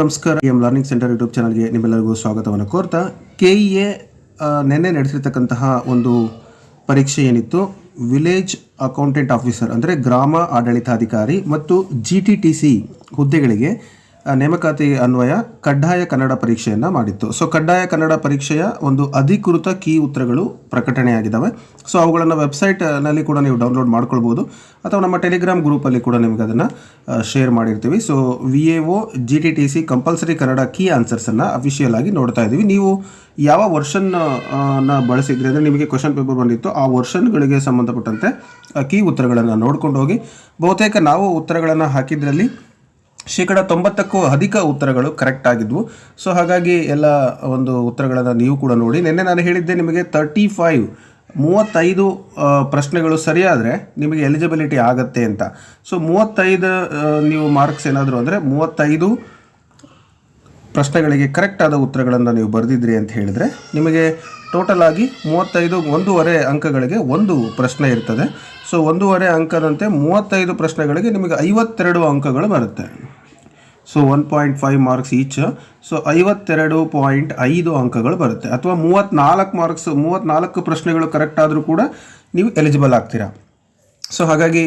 ನಮಸ್ಕಾರ. M learning centre YouTube ಚಾನಲ್ಗೆ ನಿಮ್ಮೆಲ್ಲರಿಗೂ ಸ್ವಾಗತವನ್ನು ಕೋರ್ತಾ, ಕೆ ಇ ಎ ನಿನ್ನೆ ನಡೆಸಿರ್ತಕ್ಕಂತಹ ಒಂದು ಪರೀಕ್ಷೆ ಏನಿತ್ತು, ವಿಲೇಜ್ ಅಕೌಂಟೆಂಟ್ ಆಫೀಸರ್ ಅಂದರೆ ಗ್ರಾಮ ಆಡಳಿತಾಧಿಕಾರಿ ಮತ್ತು ಜಿ ಟಿ ಟಿ ಹುದ್ದೆಗಳಿಗೆ ನೇಮಕಾತಿ ಅನ್ವಯ ಕಡ್ಡಾಯ ಕನ್ನಡ ಪರೀಕ್ಷೆಯನ್ನು ಮಾಡಿತ್ತು. ಸೊ ಕಡ್ಡಾಯ ಕನ್ನಡ ಪರೀಕ್ಷೆಯ ಒಂದು ಅಧಿಕೃತ ಕೀ ಉತ್ತರಗಳು ಪ್ರಕಟಣೆಯಾಗಿದ್ದಾವೆ. ಸೊ ಅವುಗಳನ್ನು ವೆಬ್ಸೈಟ್ನಲ್ಲಿ ಕೂಡ ನೀವು ಡೌನ್ಲೋಡ್ ಮಾಡ್ಕೊಳ್ಬೋದು. ಅಥವಾ ನಮ್ಮ ಟೆಲಿಗ್ರಾಮ್ ಗ್ರೂಪಲ್ಲಿ ಕೂಡ ನಿಮಗೆ ಅದನ್ನು ಶೇರ್ ಮಾಡಿರ್ತೀವಿ. So V A O G T T C compulsory Kannada key ಆನ್ಸರ್ಸನ್ನು official ಆಗಿ ನೋಡ್ತಾ ಇದ್ದೀವಿ. ನೀವು ಯಾವ ವರ್ಷನ್ನ ಬಳಸಿದ್ರಿ ಅಂದರೆ ನಿಮಗೆ ಕ್ವಶನ್ ಪೇಪರ್ ಬಂದಿತ್ತು, ಆ ವರ್ಷನ್ಗಳಿಗೆ ಸಂಬಂಧಪಟ್ಟಂತೆ ಕೀ ಉತ್ತರಗಳನ್ನು ನೋಡ್ಕೊಂಡು ಹೋಗಿ. ಬಹುತೇಕ ನಾವು ಉತ್ತರಗಳನ್ನು ಹಾಕಿದ್ರಲ್ಲಿ ಶೇಕಡ ತೊಂಬತ್ತಕ್ಕೂ ಅಧಿಕ ಉತ್ತರಗಳು ಕರೆಕ್ಟ್ ಆಗಿದ್ವು. ಸೊ ಹಾಗಾಗಿ ಎಲ್ಲ ಒಂದು ಉತ್ತರಗಳನ್ನು ನೀವು ಕೂಡ ನೋಡಿ. ನಿನ್ನೆ ನಾನು ಹೇಳಿದ್ದೆ ನಿಮಗೆ ತರ್ಟಿ ಫೈವ್ ಮೂವತ್ತೈದು ಪ್ರಶ್ನೆಗಳು ಸರಿಯಾದರೆ ನಿಮಗೆ ಎಲಿಜಿಬಿಲಿಟಿ ಆಗತ್ತೆ ಅಂತ. ಸೊ ಮೂವತ್ತೈದು ನೀವು ಮಾರ್ಕ್ಸ್ ಏನಾದರೂ ಅಂದರೆ ಮೂವತ್ತೈದು ಪ್ರಶ್ನೆಗಳಿಗೆ ಕರೆಕ್ಟ್ ಆದ ಉತ್ತರಗಳನ್ನು ನೀವು ಬರೆದಿದ್ರಿ ಅಂತ ಹೇಳಿದರೆ ನಿಮಗೆ ಟೋಟಲ್ ಆಗಿ ಮೂವತ್ತೈದು ಒಂದೂವರೆ ಅಂಕಗಳಿಗೆ ಒಂದು ಪ್ರಶ್ನೆ ಇರ್ತದೆ. ಸೊ ಒಂದೂವರೆ ಅಂಕದಂತೆ ಮೂವತ್ತೈದು ಪ್ರಶ್ನೆಗಳಿಗೆ ನಿಮಗೆ ಐವತ್ತೆರಡು ಅಂಕಗಳು ಬರುತ್ತೆ. So one point five marks each so ಐವತ್ತೆರಡು ಪಾಯಿಂಟ್ ಐದು ಅಂಕಗಳು ಬರುತ್ತೆ. ಅಥವಾ ಮೂವತ್ತ್ನಾಲ್ಕು ಮಾರ್ಕ್ಸ್ ಮೂವತ್ತ್ನಾಲ್ಕು ಪ್ರಶ್ನೆಗಳು ಕರೆಕ್ಟ್ ಆದರೂ ಕೂಡ ನೀವು ಎಲಿಜಿಬಲ್ ಆಗ್ತೀರಾ. ಸೊ ಹಾಗಾಗಿ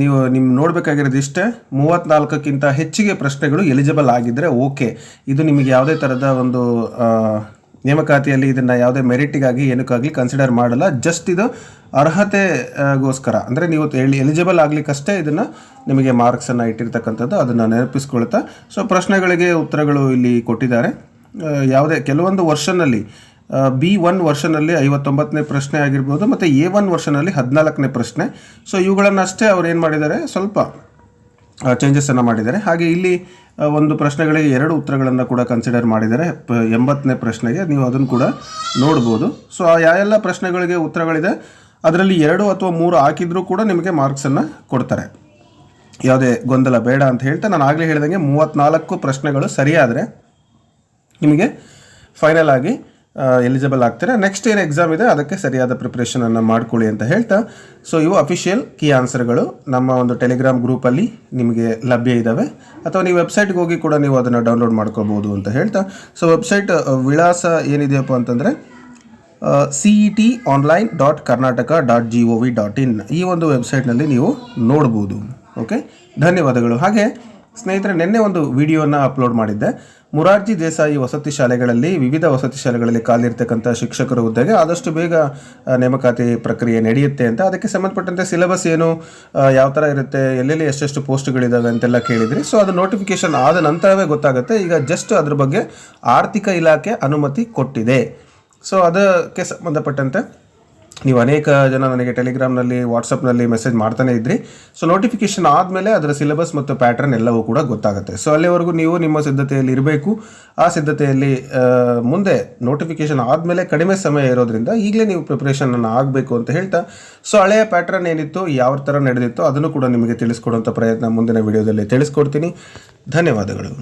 ನೀವು ನಿಮ್ಮ ನೋಡಬೇಕಾಗಿರೋದು ಇಷ್ಟೇ. ಮೂವತ್ತ್ನಾಲ್ಕಕ್ಕಿಂತ ಹೆಚ್ಚಿಗೆ ಪ್ರಶ್ನೆಗಳು ಎಲಿಜಿಬಲ್ ಆಗಿದ್ದರೆ ಓಕೆ ಇದು ನಿಮಗೆ ಯಾವುದೇ ಥರದ ಒಂದು ನೇಮಕಾತಿಯಲ್ಲಿ ಇದನ್ನು ಯಾವುದೇ ಮೆರಿಟಿಗಾಗಿ ಏನಕ್ಕಾಗಲಿ ಕನ್ಸಿಡರ್ ಮಾಡಲ್ಲ. ಜಸ್ಟ್ ಇದು ಅರ್ಹತೆ ಆ, ಗೋಸ್ಕರ ಅಂದರೆ ನೀವು ಎಲಿಜಿಬಲ್ ಆಗಲಿಕ್ಕಷ್ಟೇ ಇದನ್ನು ನಿಮಗೆ ಮಾರ್ಕ್ಸನ್ನು ಇಟ್ಟಿರ್ತಕ್ಕಂಥದ್ದು ಅದನ್ನು ನೆನಪಿಸ್ಕೊಳ್ತಾ. ಸೊ ಪ್ರಶ್ನೆಗಳಿಗೆ ಉತ್ತರಗಳು ಇಲ್ಲಿ ಕೊಟ್ಟಿದ್ದಾರೆ. ಯಾವುದೇ ಕೆಲವೊಂದು ವರ್ಷನಲ್ಲಿ ಬಿ ಒನ್ ವರ್ಷನಲ್ಲಿ ಐವತ್ತೊಂಬತ್ತನೇ ಪ್ರಶ್ನೆ ಆಗಿರ್ಬೋದು ಮತ್ತು ಎ ಒನ್ ವರ್ಷನಲ್ಲಿ ಹದಿನಾಲ್ಕನೇ ಪ್ರಶ್ನೆ. ಸೊ ಇವುಗಳನ್ನಷ್ಟೇ ಅವ್ರು ಏನು ಮಾಡಿದ್ದಾರೆ? ಸ್ವಲ್ಪ ಚೇಂಜಸನ್ನು ಮಾಡಿದ್ದಾರೆ. ಹಾಗೆ ಇಲ್ಲಿ ಒಂದು ಪ್ರಶ್ನೆಗಳಿಗೆ ಎರಡು ಉತ್ತರಗಳನ್ನು ಕೂಡ ಕನ್ಸಿಡರ್ ಮಾಡಿದರೆ ಎಂಬತ್ತನೇ ಪ್ರಶ್ನೆಗೆ ನೀವು ಅದನ್ನು ಕೂಡ ನೋಡ್ಬೋದು. ಸೊ ಆ ಯಾವೆಲ್ಲ ಪ್ರಶ್ನೆಗಳಿಗೆ ಉತ್ತರಗಳಿದೆ. ಅದರಲ್ಲಿ ಎರಡು ಅಥವಾ ಮೂರು ಹಾಕಿದರೂ ಕೂಡ ನಿಮಗೆ ಮಾರ್ಕ್ಸನ್ನು ಕೊಡ್ತಾರೆ. ಯಾವುದೇ ಗೊಂದಲ ಬೇಡ ಅಂತ ಹೇಳ್ತಾ ನಾನು ಆಗಲೇ ಹೇಳಿದಂಗೆ ಮೂವತ್ತ್ನಾಲ್ಕು ಪ್ರಶ್ನೆಗಳು ಸರಿಯಾದರೆ ನಿಮಗೆ ಫೈನಲ್ ಆಗಿ ಎಲಿಜಿಬಲ್ ಆಗ್ತೀರಾ? ನೆಕ್ಸ್ಟ್ ಏನು ಎಕ್ಸಾಮ್ ಇದೆ, ಅದಕ್ಕೆ ಸರಿಯಾದ ಪ್ರಿಪ್ರೇಷನನ್ನು ಮಾಡ್ಕೊಳ್ಳಿ ಅಂತ ಹೇಳ್ತಾ ಸೊ ಇವು ಅಫಿಷಿಯಲ್ ಕೀ ಆನ್ಸರ್ಗಳು ನಮ್ಮ ಒಂದು ಟೆಲಿಗ್ರಾಮ್ ಗ್ರೂಪಲ್ಲಿ ನಿಮಗೆ ಲಭ್ಯ ಇದ್ದಾವೆ ಅಥವಾ ನೀವು ವೆಬ್ಸೈಟ್ಗೆ ಹೋಗಿ ಕೂಡ ನೀವು ಅದನ್ನು ಡೌನ್ಲೋಡ್ ಮಾಡ್ಕೋಬೋದು ಅಂತ ಹೇಳ್ತಾ. ಸೊ ವೆಬ್ಸೈಟ್ ವಿಳಾಸ ಏನಿದೆಯಪ್ಪ ಅಂತಂದರೆ C E T online dot Karnataka dot G O V dot in ಈ ಒಂದು ವೆಬ್ಸೈಟ್ನಲ್ಲಿ ನೀವು ನೋಡ್ಬೋದು. ಓಕೆ ಧನ್ಯವಾದಗಳು. ಹಾಗೆ ಸ್ನೇಹಿತರೆ, ನಿನ್ನೆ ಒಂದು ವಿಡಿಯೋನ ಅಪ್ಲೋಡ್ ಮಾಡಿದ್ದೆ. ಮುರಾರ್ಜಿ ದೇಸಾಯಿ ವಸತಿ ಶಾಲೆಗಳಲ್ಲಿ, ವಿವಿಧ ವಸತಿ ಶಾಲೆಗಳಲ್ಲಿ ಕಾಲಿರ್ತಕ್ಕಂಥ ಶಿಕ್ಷಕರ ಹುದ್ದೆಗೆ ಆದಷ್ಟು ಬೇಗ ನೇಮಕಾತಿ ಪ್ರಕ್ರಿಯೆ ನಡೆಯುತ್ತೆ ಅಂತ. ಅದಕ್ಕೆ ಸಂಬಂಧಪಟ್ಟಂತೆ ಸಿಲೆಬಸ್ ಏನು ಯಾವ ಥರ ಇರುತ್ತೆ, ಎಲ್ಲೆಲ್ಲಿ ಎಷ್ಟೆಷ್ಟು ಪೋಸ್ಟ್ಗಳಿದ್ದಾವೆ ಅಂತೆಲ್ಲ ಕೇಳಿದ್ರಿ. ಸೊ ಅದು ನೋಟಿಫಿಕೇಶನ್ ಆದ ನಂತರವೇ ಗೊತ್ತಾಗುತ್ತೆ. ಈಗ ಜಸ್ಟ್ ಅದ್ರ ಬಗ್ಗೆ ಆರ್ಥಿಕ ಇಲಾಖೆ ಅನುಮತಿ ಕೊಟ್ಟಿದೆ. ಸೊ ಅದಕ್ಕೆ ಸಂಬಂಧಪಟ್ಟಂತೆ ನೀವು ಅನೇಕ ಜನ ನನಗೆ ಟೆಲಿಗ್ರಾಮ್ನಲ್ಲಿ ವಾಟ್ಸಪ್ನಲ್ಲಿ ಮೆಸೇಜ್ ಮಾಡ್ತಾನೆ ಇದ್ರಿ. ಸೊ ನೋಟಿಫಿಕೇಶನ್ ಆದಮೇಲೆ ಅದರ ಸಿಲೆಬಸ್ ಮತ್ತು ಪ್ಯಾಟರ್ನ್ ಎಲ್ಲವೂ ಕೂಡ ಗೊತ್ತಾಗುತ್ತೆ. ಸೊ ಅಲ್ಲಿವರೆಗೂ ನೀವು ನಿಮ್ಮ ಸಿದ್ಧತೆಯಲ್ಲಿ ಇರಬೇಕು. ಆ ಸಿದ್ಧತೆಯಲ್ಲಿ ಮುಂದೆ ನೋಟಿಫಿಕೇಶನ್ ಆದಮೇಲೆ ಕಡಿಮೆ ಸಮಯ ಇರೋದ್ರಿಂದ ಈಗಲೇ ನೀವು ಪ್ರಿಪ್ರೇಷನನ್ನು ಆಗಬೇಕು ಅಂತ ಹೇಳ್ತಾ ಸೊ ಹಳೆಯ ಪ್ಯಾಟರ್ನ್ ಏನಿತ್ತು, ಯಾವ ಥರ ನಡೆದಿತ್ತು ಅದನ್ನು ಕೂಡ ನಿಮಗೆ ತಿಳಿಸ್ಕೊಡುವಂಥ ಪ್ರಯತ್ನ ಮುಂದಿನ ವಿಡಿಯೋದಲ್ಲಿ ತಿಳಿಸ್ಕೊಡ್ತೀನಿ. ಧನ್ಯವಾದಗಳು.